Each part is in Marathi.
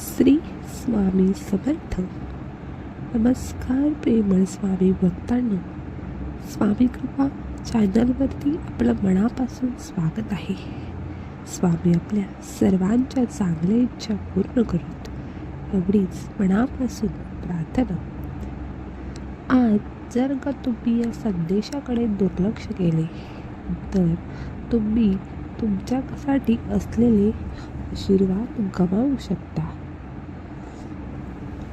श्री स्वामी समर्थ. नमस्कार प्रेमळ स्वामी भक्तांनो. स्वामी कृपा चॅनलवरती आपलं मनापासून स्वागत आहे. स्वामी आपल्या सर्वांच्या चांगल्या इच्छा पूर्ण करत. एवढीच मनापासून प्रार्थना. आज जर का तुम्ही या संदेशाकडे दुर्लक्ष केले तर तुम्ही तुमच्यासाठी असलेले आशीर्वाद गमावू शकता.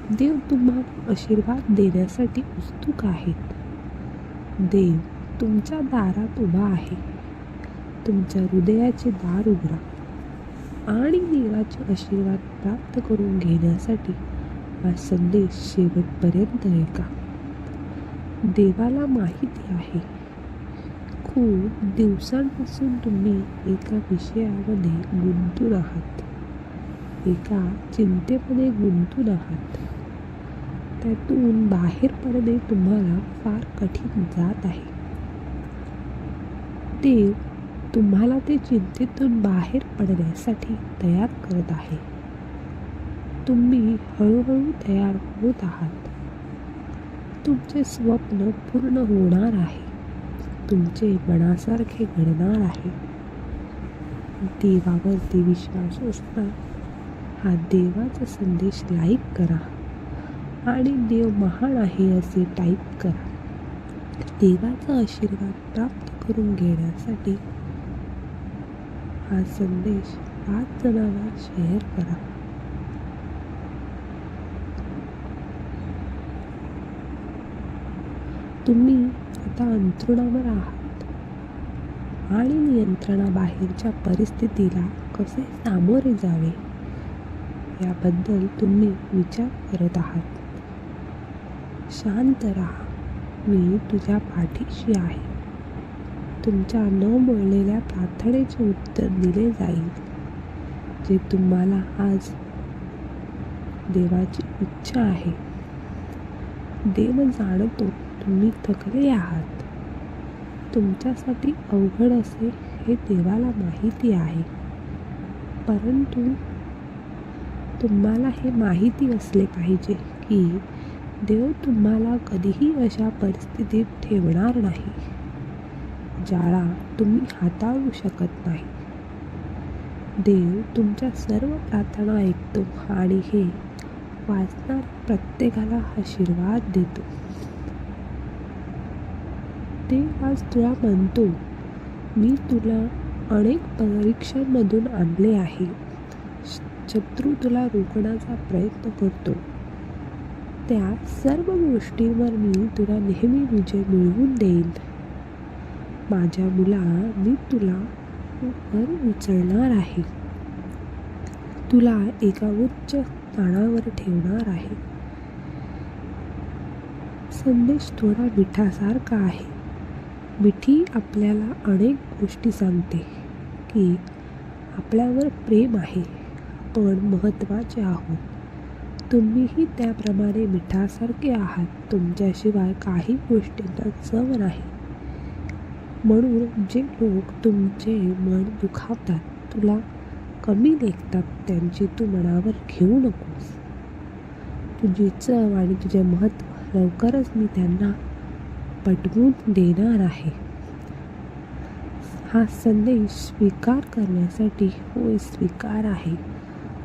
देव तुम्हाला आशीर्वाद देण्यासाठी उत्सुक आहेत. देव तुमच्या दारात उभा आहे. तुमच्या हृदयाचे दार उघडा आणि देवाचे आशीर्वाद प्राप्त करून घेण्यासाठी हा संदेश शेवटपर्यंत ऐका. देवाला माहिती आहे. खूप दिवसांपासून तुम्ही एका विषयामध्ये गुंतून आहात. एका चिंतेमध्ये गुंतून आहात. त्यातून बाहेर पडणे तुम्हाला फार कठीण जात आहे. देव तुम्हाला ते चिंतेतून बाहेर पडण्यासाठी तयार करत आहे. तुम्ही हळूहळू तयार होत आहात. तुमचे स्वप्न पूर्ण होणार आहे. तुमचे मनासारखे घडणार आहे. देवावरती विश्वास असता हा देवाचा संदेश लाईक करा. आणि देव महान आहे असे टाईप करा. देवाचा आशीर्वाद प्राप्त करून घेण्यासाठी हा संदेश पाच जणांना शेअर करा. तुम्ही आता अंथरुणावर आहात आणि नियंत्रणाबाहेरच्या परिस्थितीला कसे सामोरे जावे याबद्दल तुम्ही विचार करत आहात. शांत राहा. मी तुझ्या पाठीशी आहे. तुमच्या न बोललेल्या प्रार्थनेचे उत्तर दिले जाईल जे तुम्हाला आज देवाची इच्छा आहे. देव जाणतो तुम्ही थकले आहात. तुमच्यासाठी अवघड असे हे देवाला माहिती आहे. परंतु तुम्हाला हे माहिती असले पाहिजे की देव तुम्हाला कधीही अशा परिस्थितीत ठेवणार नाही ज्याला तुम्ही हाताळू शकत नाही. देव तुमच्या सर्व प्रार्थना ऐकतो आणि हे वाचणार प्रत्येकाला आशीर्वाद देतो. ते आज तुला म्हणतो मी तुला अनेक परीक्षांमधून आणले आहे. शत्रू तुला रोखण्याचा प्रयत्न करतो. त्या सर्व गोष्टींवर मी तुला नेहमी विजय मिळवून देईन. माझ्या मुला मी तुला वर उचलणार आहे. तुला एका उच्च स्थानावर ठेवणार आहे. संदेश थोडा मिठासारखा आहे. मिठी आपल्याला अनेक गोष्टी सांगते की आपल्यावर प्रेम आहे. आपण महत्त्वाचे आहोत. तुम्हीही त्याप्रमाणे मिठासारखे आहात. तुमच्याशिवाय काही गोष्टींना चव नाही. म्हणून जे लोक तुमचे मन दुखावतात तुला कमी लेखतात त्यांची तू मनावर घेऊ नकोस. तुझी चव आणि तुझे महत्त्व लवकरच मी त्यांना पटवून देणार आहे. हा संदेश स्वीकार करण्यासाठी होय स्वीकार आहे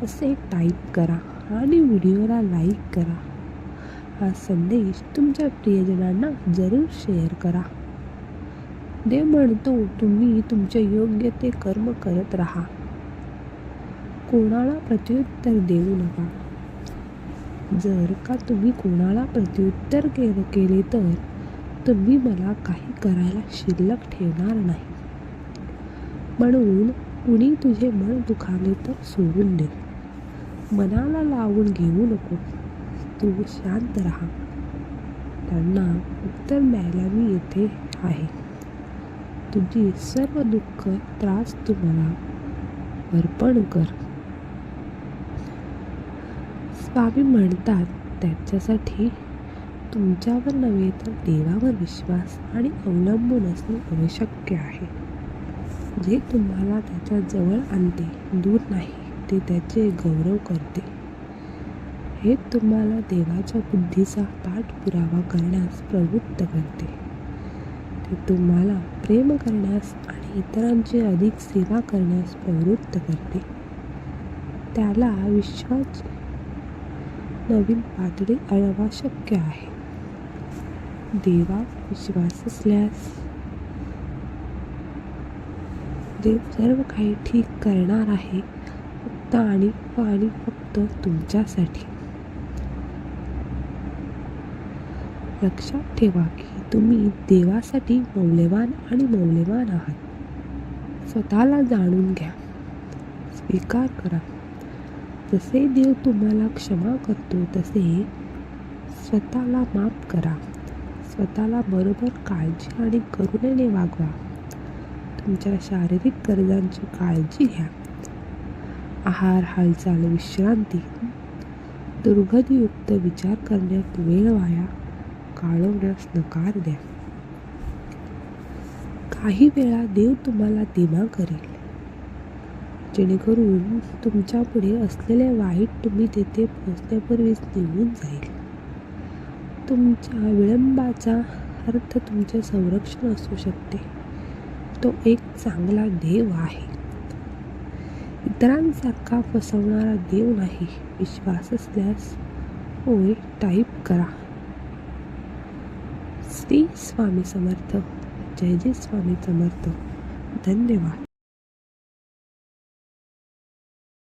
असे टाईप करा. आणि व्हिडिओला लाईक करा. हा संदेश तुमच्या प्रियजनांना जरूर शेअर करा. देव म्हणतो तुम्ही तुमचे योग्य ते कर्म करत राहा. कोणाला प्रत्युत्तर देऊ नका. जर का तुम्ही कोणाला प्रत्युत्तर केलं केले तर तुम्ही मला काही करायला शिल्लक ठेवणार नाही. म्हणून कुणी तुझे मन दुखावले तर सोडून दे. मनाला लावून घेऊ नको. तू शांत राहा. त्यांना उत्तर द्यायला मी येथे आहे. तुझी सर्व दुःख त्रास तुम्हाला अर्पण कर. स्वामी म्हणतात त्याच्यासाठी तुमच्यावर नव्हे तर देवावर विश्वास आणि अवलंबून असणे आवश्यक आहे. जे तुम्हाला त्याच्याजवळ आणते दूर नाही. ते त्याचे गौरव करते. हे तुम्हाला देवाच्या बुद्धीचा पाठपुरावा करण्यास प्रवृत्त करते. ते तुम्हाला प्रेम करण्यास आणि इतरांची अधिक सेवा करण्यास प्रवृत्त करते. त्याला विश्वास नवीन पातळी अळवा शक्य आहे. देवा विश्वास असल्यास देव सर्व काही ठीक करणार आहे. फक्त आणि आणि फक्त तुमच्यासाठी. लक्षात ठेवा की तुम्ही देवासाठी मौल्यवान आणि मौल्यवान आहात. स्वतःला जाणून घ्या. स्वीकार करा. जसे देव तुम्हाला क्षमा करतो तसे स्वतःला माफ करा. स्वतःला बरोबर काळजी आणि करुणेने वागवा. तुमच्या शारीरिक गरजांची काळजी घ्या. आहार हालचाल विश्रांती दुर्गधीयुक्त विचार करण्यात वेळ वाया काळवण्यास नकार द्या. काही वेळा देव तुम्हाला दिमा करेल. जेणेकरून तुमच्यापुढे असलेले वाईट तुम्ही तेथे पोहोचण्यापूर्वीच निघून जाईल. तुमच्या विळंबाचा अर्थ तुमचे संरक्षण असू शकते. तो एक चांगला देव आहे. इतरांसारखा फसवणारा देव नाही. विश्वास असल्यास होय टाईप करा. श्री स्वामी समर्थ. जय जय स्वामी समर्थ. धन्यवाद.